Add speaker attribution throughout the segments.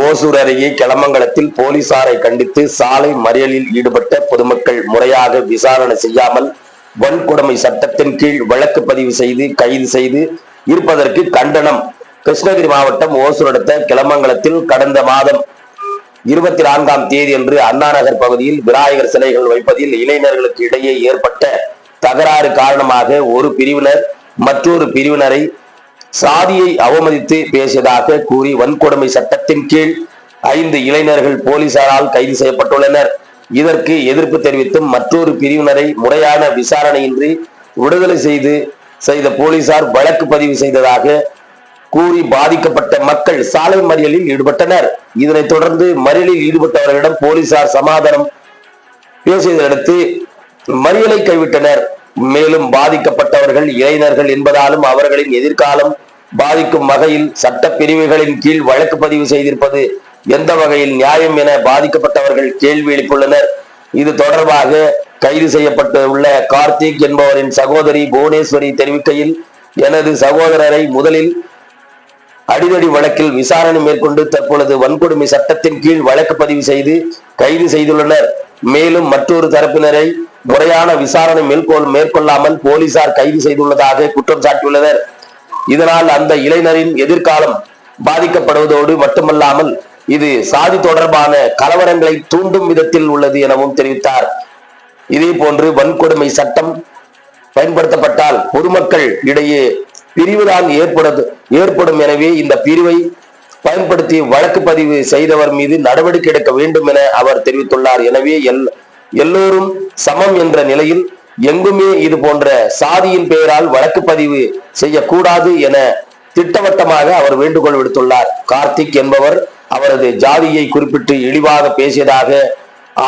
Speaker 1: ஓசூர் அருகே கிளமங்கலத்தில் போலீசாரை கண்டித்து சாலை மறியலில் ஈடுபட்ட பொதுமக்கள் முறையாக விசாரணை செய்யாமல் வன்கொடுமை சட்டத்தின் கீழ் வழக்கு பதிவு செய்து கைது செய்து இருப்பதற்கு கண்டனம். கிருஷ்ணகிரி மாவட்டம் ஓசூர் அடுத்த கிளமங்கலத்தில் கடந்த மாதம் இருபத்தி நான்காம் தேதி அன்று அண்ணா நகர் பகுதியில் விநாயகர் சிலைகள் வைப்பதில் இளைஞர்களுக்கு இடையே ஏற்பட்ட தகராறு காரணமாக ஒரு பிரிவினர் மற்றொரு பிரிவினரை சாதியை அவமதித்து பேசியதாக கூறி வன்கொடுமை சட்டத்தின் கீழ் ஐந்து இளைஞர்கள் போலீசாரால் கைது செய்யப்பட்டுள்ளனர். இதற்கு எதிர்ப்பு தெரிவித்தும் மற்றொரு பிரிவினரை முறையான விசாரணையின்றி விடுதலை செய்து செய்த போலீசார் வழக்கு பதிவு செய்ததாக கூறி பாதிக்கப்பட்ட மக்கள் சாலை மறியலில் ஈடுபட்டனர். இதனைத் தொடர்ந்து மறியலில் ஈடுபட்டவர்களிடம் போலீசார் சமாதானம் பேசியதையடுத்து மறியலை கைவிட்டனர். மேலும் பாதிக்கப்பட்டவர்கள் இளைஞர்கள் என்பதாலும் அவர்களின் எதிர்காலம் பாதிக்கும் வகையில் சட்ட பிரிவுகளின் கீழ் வழக்கு பதிவு செய்திருப்பது எந்த வகையில் நியாயம் என பாதிக்கப்பட்டவர்கள் கேள்வி எழுப்பியுள்ளனர். இது தொடர்பாக கைது செய்யப்பட்டுள்ள கார்த்திக் என்பவரின் சகோதரி புவனேஸ்வரி தெரிவிக்கையில் எனது சகோதரரை முதலில் அடிதடி வழக்கில் விசாரணை மேற்கொண்டு தற்பொழுது வன்கொடுமை சட்டத்தின் கீழ் வழக்கு பதிவு செய்து கைது செய்துள்ளனர். மேலும் மற்றொரு தரப்பினரை முறையான விசாரணை மேற்கொள் மேற்கொள்ளாமல் போலீசார் கைது செய்துள்ளதாக குற்றம் சாட்டியுள்ளனர். இதனால் அந்த இளைஞரின் எதிர்காலம் பாதிக்கப்படுவதோடு மட்டுமல்லாமல் இது சாதி தொடர்பான கலவரங்களை தூண்டும் விதத்தில் உள்ளது எனவும் தெரிவித்தார். இதே போன்று வன்கொடுமை சட்டம் பயன்படுத்தப்பட்டால் பொதுமக்கள் இடையே பிரிவுதான் ஏற்படுது ஏற்படும் எனவே இந்த பிரிவை பயன்படுத்தி வழக்கு பதிவு செய்தவர் மீது நடவடிக்கை எடுக்க வேண்டும் என அவர் தெரிவித்துள்ளார். எனவே எல் எல்லோரும் சமம் என்ற நிலையில் எங்குமே இது போன்ற சாதியின் பெயரால் வழக்கு பதிவு செய்யக்கூடாது என திட்டவட்டமாக அவர் வேண்டுகோள் விடுத்துள்ளார். கார்த்திக் என்பவர் அவரது ஜாதியை குறிப்பிட்டு இழிவாக பேசியதாக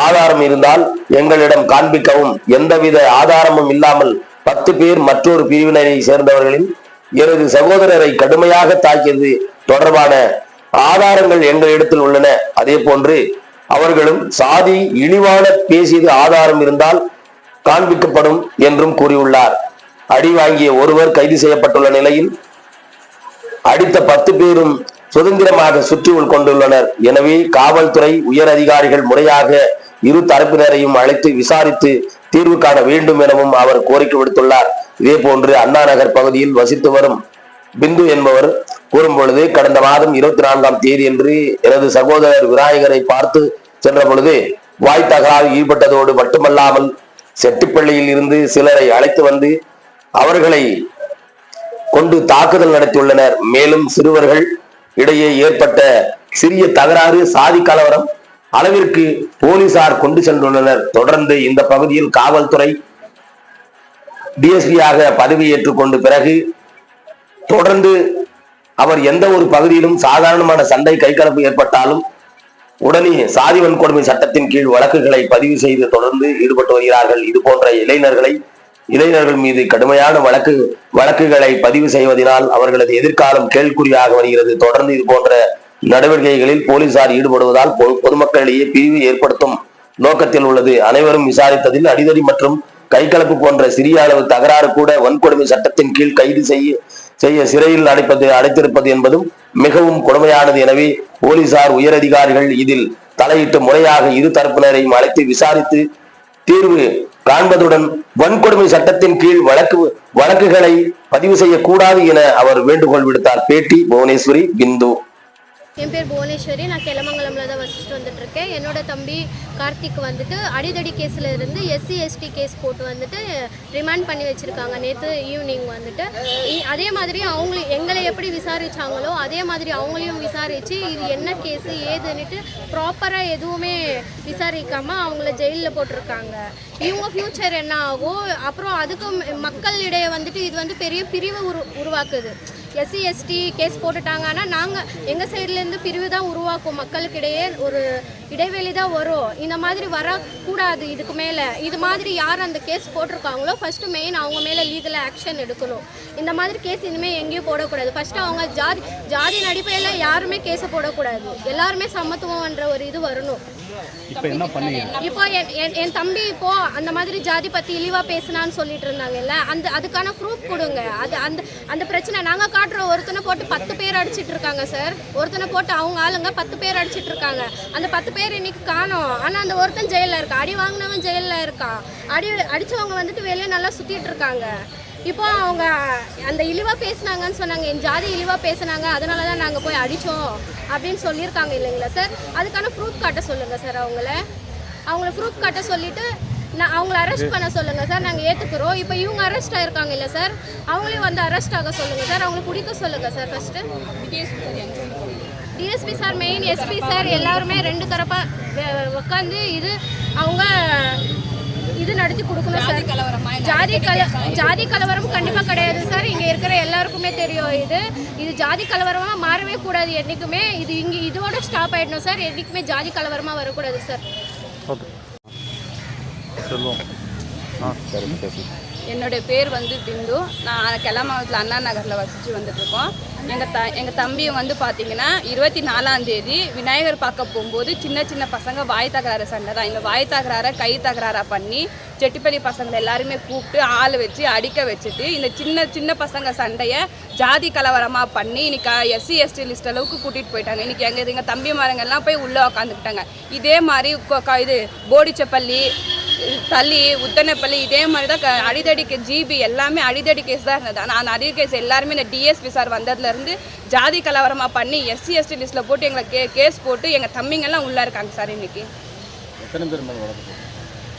Speaker 1: ஆதாரம் இருந்தால் எங்களிடம் காண்பிக்கவும். எந்தவித ஆதாரமும் இல்லாமல் பத்து பேர் மற்றொரு பிரிவினரை சேர்ந்தவர்களின் எனது சகோதரரை கடுமையாக தாக்கியது தொடர்பான ஆதாரங்கள் எங்களிடத்தில் உள்ளன. அதே போன்று அவர்களும் சாதி இழிவான பேசியது ஆதாரம் இருந்தால் காண்பிக்கப்படும் என்றும் கூறியுள்ளார். அடி வாங்கிய ஒருவர் கைது செய்யப்பட்டுள்ள நிலையில் அடித்த பத்து பேரும் சுதந்திரமாக சுற்றி கொண்டுள்ளனர். எனவே காவல்துறை உயர் அதிகாரிகள் முறையாக இரு தரப்பினரையும் அழைத்து விசாரித்து தீர்வு காண வேண்டும் எனவும் அவர் கோரிக்கை விடுத்துள்ளார். இதே போன்று அண்ணா நகர் பகுதியில் வசித்து வரும் பிந்து என்பவர் கூறும் பொழுது கடந்த மாதம் இருபத்தி நான்காம் தேதி என்று எனது சகோதரர் விநாயகரை பார்த்து சென்ற பொழுது வாய் தகராறு ஈடுபட்டதோடு மட்டுமல்லாமல் செட்டிப்பள்ளியில் இருந்து சிலரை அழைத்து வந்து அவர்களை கொண்டு தாக்குதல் நடத்தியுள்ளனர். மேலும் சிறுவர்கள் இடையே ஏற்பட்ட சிறிய தகராறு சாதி கலவரம் அளவிற்கு போலீசார் கொண்டு சென்றுள்ளனர். தொடர்ந்து இந்த பகுதியில் காவல்துறை டிஎஸ்பியாக பதவி ஏற்றுக்கொண்டு பிறகு தொடர்ந்து அவர் எந்த ஒரு பகுதியிலும் சாதாரணமான சண்டை கைகலப்பு ஏற்பட்டாலும் உடனே சாதி வன்கொடுமை சட்டத்தின் கீழ் வழக்குகளை பதிவு செய்து தொடர்ந்து ஈடுபட்டு வருகிறார்கள். இது போன்ற இளைஞர்களை இளைஞர்கள் மீது கடுமையான வழக்கு வழக்குகளை பதிவு செய்வதனால் அவர்களது எதிர்காலம் கேள்விக்குறியாக வருகிறது. தொடர்ந்து இது போன்ற நடவடிக்கைகளில் போலீசார் ஈடுபடுவதால் பொதுமக்களிடையே பிரிவு ஏற்படுத்தும் நோக்கத்தில் உள்ளது. அனைவரும் விசாரித்ததில் அடிதடி மற்றும் கைகலப்பு போன்ற சிறிய அளவு தகராறு கூட வன்கொடுமை சட்டத்தின் கீழ் கைது செய்ய செய்ய சிறையில் அடைப்பது அடைத்திருப்பது என்பதும் மிகவும் கொடுமையானது. எனவே போலீசார் உயரதிகாரிகள் இதில் தலையிட்டு முறையாக இரு தரப்பினரையும் அழைத்து விசாரித்து தீர்வு காண்பதுடன் வன்கொடுமை சட்டத்தின் கீழ் வழக்கு வழக்குகளை பதிவு செய்யக்கூடாது என அவர் வேண்டுகோள் விடுத்தார். பேட்டி புவனேஸ்வரி பிந்து.
Speaker 2: என் பேர் புவனேஸ்வரி. நான் கிளமங்கலம்ல தான் வசிச்சுட்டு வந்துட்டு இருக்கேன் என்னோட தம்பி கார்த்திக் வந்துட்டு அடிதடி கேஸில் இருந்து எஸ்சி எஸ்டி கேஸ் போட்டு வந்துட்டு ரிமாண்ட் பண்ணி வச்சுருக்காங்க. நேற்று ஈவினிங் வந்துட்டு. இ- அதே மாதிரி அவங்க எங்களை எப்படி விசாரித்தாங்களோ அதே மாதிரி அவங்களையும் விசாரித்து இது என்ன கேஸு ஏதுன்னுட்டு ப்ராப்பராக எதுவுமே விசாரிக்காமல் அவங்கள ஜெயிலில் போட்டிருக்காங்க. இவங்க ஃப்யூச்சர் என்ன ஆகும்? அப்புறம் அதுக்கும் மக்களிடையே வந்துட்டு இது வந்து பெரிய பிரிவு உரு உருவாக்குது. எஸ்சி எஸ்டி கேஸ் போட்டுட்டாங்கன்னா நாங்கள் எங்கள் சைட்லேருந்து பிரிவு தான் உருவாக்கும். மக்களுக்கிடையே ஒரு இடைவெளி தான் வரும். இந்த மாதிரி வரக்கூடாது இதுக்கு மேலே. இது மாதிரி யார் அந்த கேஸ் போட்டிருக்காங்களோ ஃபஸ்ட்டு மெயின் அவங்க மேலே லீகல் ஆக்ஷன் எடுக்கணும். இந்த மாதிரி கேஸ் இனிமேல் எங்கேயும் போடக்கூடாது. ஃபஸ்ட்டு அவங்க ஜாதி ஜாதி அடிப்படையில் யாருமே கேஸை போடக்கூடாது. எல்லாருமே சமத்துவம்ன்ற ஒரு இது வரணும்.
Speaker 3: இப்போ என்ன பண்ணீங்க
Speaker 2: இப்போ என் தம்பி இப்போ அந்த மாதிரி ஜாதி பத்தி இழிவா பேசினான்னு சொல்லிட்டு இருந்தாங்கல்ல அந்த அதுக்கான ப்ரூஃப் கொடுங்க. அது அந்த அந்த பிரச்சனை நாங்க காட்டுறோம் ஒருத்தனை போட்டு பத்து பேர் அடிச்சிட்டு இருக்காங்க சார் ஒருத்தனை போட்டு அவங்க ஆளுங்க பத்து பேர் அடிச்சிட்டு இருக்காங்க. அந்த பத்து பேர் இன்னைக்கு காணோம். ஆனா அந்த ஒருத்தன் ஜெயில்ல இருக்கான் அடி வாங்கினவன் ஜெயில்ல இருக்கான் அடி அடிச்சவங்க வந்துட்டு வெளியே நல்லா சுத்திட்டு இருக்காங்க. இப்போ அவங்க அந்த இழிவாக பேசுனாங்கன்னு சொன்னாங்க என் ஜாதி இழிவாக பேசுனாங்க அதனால தான் நாங்கள் போய் அடித்தோம் அப்படின்னு சொல்லியிருக்காங்க இல்லைங்களா சார்? அதுக்கான ப்ரூஃப் காட்ட சொல்லுங்கள் சார் அவங்கள. அவங்கள ப்ரூஃப் காட்ட சொல்லிட்டு நான் அவங்கள அரெஸ்ட் பண்ண சொல்லுங்கள் சார். நாங்கள் ஏற்றுக்குறோம் இப்போ இவங்க அரெஸ்ட் ஆகிருக்காங்க இல்லை சார்? அவங்களையும் வந்து அரெஸ்ட் ஆக சொல்லுங்கள் சார். அவங்கள பிடிக்க சொல்லுங்கள் sir first DSP sir main SP sir. எல்லாருமே ரெண்டு தரப்பாக உட்காந்து இது அவங்க இது நடத்தி கொடுக்கணும் சார் ஜாதி கல ஜாதி கலவரம் கண்டிப்பாக கிடையாது சார் இங்கே இருக்கிற எல்லாருக்குமே தெரியும் இது. இது ஜாதி கலவரமாக மாறவே கூடாது என்றைக்குமே இது இங்கே இதோட ஸ்டாப் ஆகிடணும் சார் என்றைக்குமே ஜாதி கலவரமாக வரக்கூடாது சார்
Speaker 3: ஓகே. செல்வம். ஆ சரி பேசு.
Speaker 4: என்னுடைய பேர் வந்து பிந்து. நான் கிளமாவத்தில் அண்ணா நகரில் வசித்து வந்துட்டுருக்கோம். எங்கள் த எங்கள் தம்பி வந்து பார்த்தீங்கன்னா இருபத்தி நாலாந்தேதி விநாயகர் பார்க்க போகும்போது சின்ன சின்ன பசங்க வாய் தகராறு சண்டை தான். இந்த வாய் தகராறை கை தகராறாக பண்ணி செட்டிப்பள்ளி பசங்களை எல்லாருமே கூப்பிட்டு ஆள் வச்சு அடிக்க வச்சுட்டு இந்த சின்ன சின்ன பசங்க சண்டையை ஜாதி கலவரமாக பண்ணி இன்னைக்கு எஸ்சி எஸ்டி லிஸ்ட் அளவுக்கு கூட்டிகிட்டு போயிட்டாங்க. இன்னைக்கு எங்கள் எங்கள் தம்பி மரங்கள்லாம் போய் உள்ளே உக்காந்துக்கிட்டாங்க. இதே மாதிரி இது போடிச்சப்பள்ளி தள்ளி உத்தனப்பள்ளி இதே மாதிரி தான் க- அடிதடி கே ஜிபி எல்லாமே அடிதடி கேஸ் தான் இருந்தது. ஆனால் அந்த அடிதடி கேஸ் எல்லாருமே இந்த டிஎஸ்பி சார் வந்ததுலேருந்து ஜாதி கலவரமாக பண்ணி எஸ்சி எஸ்டி லிஸ்ட்டில் போட்டு எங்களை கே கேஸ் போட்டு எங்கள் தம்பிங்கெல்லாம் உள்ளே இருக்காங்க சார் இன்னைக்கு.
Speaker 3: எத்தனை பேர்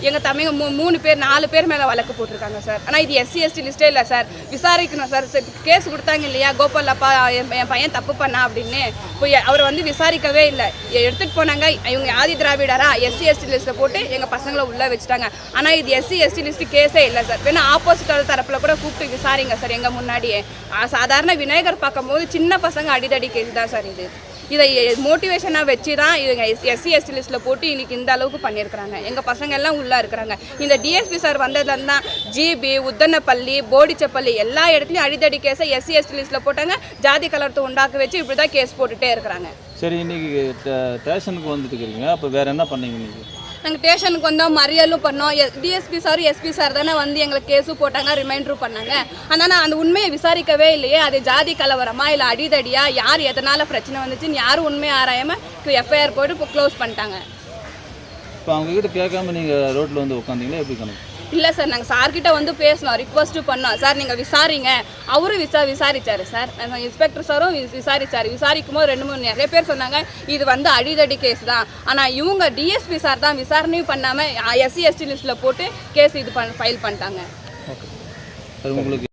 Speaker 4: எங்கள் தம்பிங்க மூ மூணு பேர் நாலு பேர் மேலே வழக்கு போட்டிருக்காங்க சார். ஆனால் இது எஸ்சி எஸ்டி லிஸ்ட்டே இல்லை சார். விசாரிக்கணும் சார். சரி, கேஸ் கொடுத்தாங்க இல்லையா? கோபால் அப்பா என் என் பையன் தப்பு பண்ணா அப்படின்னு. இப்போ அவர் வந்து விசாரிக்கவே இல்லை. எடுத்துகிட்டு போனாங்க. இவங்க ஆதி திராவிடரா? எஸ்சி எஸ்டி லிஸ்ட்டை போட்டு எங்கள் பசங்களை உள்ளே வச்சுட்டாங்க. ஆனால் இது எஸ்சி எஸ்டி லிஸ்ட்டு கேஸே இல்லை சார். வேணா ஆப்போசிட் தரப்பில் கூட கூப்பிட்டு விசாரிங்க சார் எங்கள் முன்னாடியே. சாதாரண விநாயகர் பார்க்கும்போது சின்ன பசங்க அடிதடி கேஸ் தான் சார் இது. இதை மோட்டிவேஷனாக வச்சு தான் இவங்க எஸ்சி எஸ்டி லிஸ்ட்டில் போட்டு இன்றைக்கி இந்த அளவுக்கு பண்ணியிருக்கிறாங்க. எங்கள் பசங்க எல்லாம் உள்ளே இருக்கிறாங்க. இந்த டிஎஸ்பி சார் வந்ததுலேருந்து தான் ஜிபி உத்தனப்பள்ளி போடிச்சப்பள்ளி எல்லா இடத்துலையும் அடித்தடி கேஸை எஸ்சி எஸ்டி லிஸ்ட்டில் போட்டாங்க. ஜாதி கலரத்தை உண்டாக்க வச்சு இப்படி தான் கேஸ் போட்டுகிட்டே இருக்கிறாங்க.
Speaker 3: சரி இன்னைக்கு ஸ்டேஷனுக்கு வந்துட்டு இருக்கிறீங்க அப்போ வேற என்ன பண்ணீங்க இன்னைக்கு?
Speaker 4: நாங்கள் ஸ்டேஷனுக்கு வந்தோம் மறியலும் பண்ணோம். டிஎஸ்பி சார் எஸ்பி சார் தானே வந்து எங்களுக்கு கேஸும் போட்டாங்க ரிமைண்டரும் பண்ணாங்க. ஆனால் அந்த உண்மையை விசாரிக்கவே இல்லையே. அது ஜாதி கலவரமா இல்லை அடிதடியா? யார் எதனால் பிரச்சனை வந்துச்சுன்னு யாரும் உண்மையை ஆராயாமல் எஃப்ஐஆர் போட்டு இப்போ க்ளோஸ் பண்ணிட்டாங்க.
Speaker 3: இப்போ அவங்க கிட்ட கேட்காம நீங்கள் ரோட்டில் வந்து உட்காந்தீங்களா? எப்படி கணக்கு?
Speaker 4: இல்லை சார் நாங்கள் சார்கிட்ட வந்து பேசினோம் ரிக்வஸ்ட்டு பண்ணோம். சார் நீங்கள் விசாரிங்க. அவரும் விசா விசாரிச்சாரு சார். இன்ஸ்பெக்டர் சாரும் வி- விசாரிச்சாரு. விசாரிக்கும் போது ரெண்டு மூணு நிறைய பேர் சொன்னாங்க இது வந்து அடிதடி கேஸ் தான். ஆனால் இவங்க டிஎஸ்பி சார் தான் விசாரணையும் பண்ணாமல் எஸ்சி எஸ்டி லிஸ்ட்டில் போட்டு கேஸ் இது பண்ண ஃபைல் பண்ணிட்டாங்க.
Speaker 3: ஓகே உங்களுக்கு